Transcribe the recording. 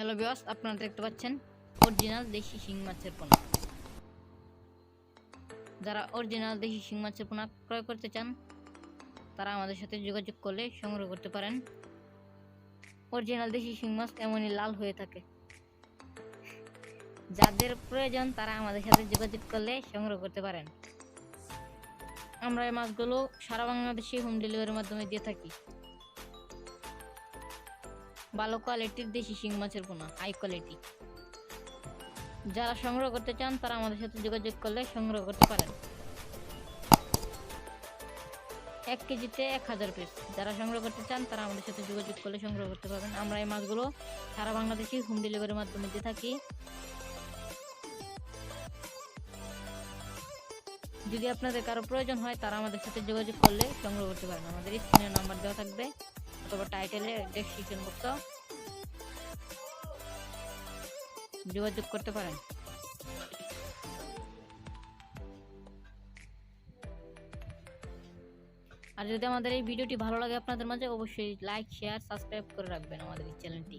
Hello বিওয়াস আপনারা দেখতে পাচ্ছেন অরিজিনাল দেশি শিং মাছের পোনা। যারা অরিজিনাল দেশি শিং মাছের পোনা ক্রয় করতে চান, তারা আমাদের সাথে যোগাযোগ করলে সংগ্রহ করতে পারেন। অরিজিনাল দেশি শিং মাছ এমনই লাল হয়ে থাকে। যাদের প্রয়োজন, তারা আমাদের সাথে যোগাযোগ করলে সংগ্রহ করতে পারেন। আমরা এই মাছগুলো সারা বাংলাদেশে হোম ডেলিভারির মাধ্যমে দিয়ে থাকি। ভালো কোয়ালিটির দেশি শিং মাছের পোনা হাই কোয়ালিটি যারা সংগ্রহ করতে চান, তারা আমাদের সাথে যোগাযোগ করলে সংগ্রহ করতে পারেন। এক কেজিতে এক হাজার পিস যারা সংগ্রহ করতে চান, তারা আমাদের সাথে যোগাযোগ করলে সংগ্রহ করতে পারবেন। আমরা এই মাছগুলো সারা বাংলাদেশে হোম ডেলিভারির মাধ্যমে দিয়ে থাকি। যদি আপনাদের কারও প্রয়োজন হয়, তারা আমাদের সাথে যোগাযোগ করলে সংগ্রহ করতে পারেন। আমাদের স্ক্রিনে নাম্বার দেওয়া থাকবে। অথবা টাইটেলে ডেসক্রিপশন বক্স যোগাযোগ করতে পারেন। আর যদি আমাদের এই ভিডিওটি ভালো লাগে আপনাদের মাঝে, অবশ্যই লাইক শেয়ার সাবস্ক্রাইব করে রাখবেন আমাদের এই চ্যানেলটি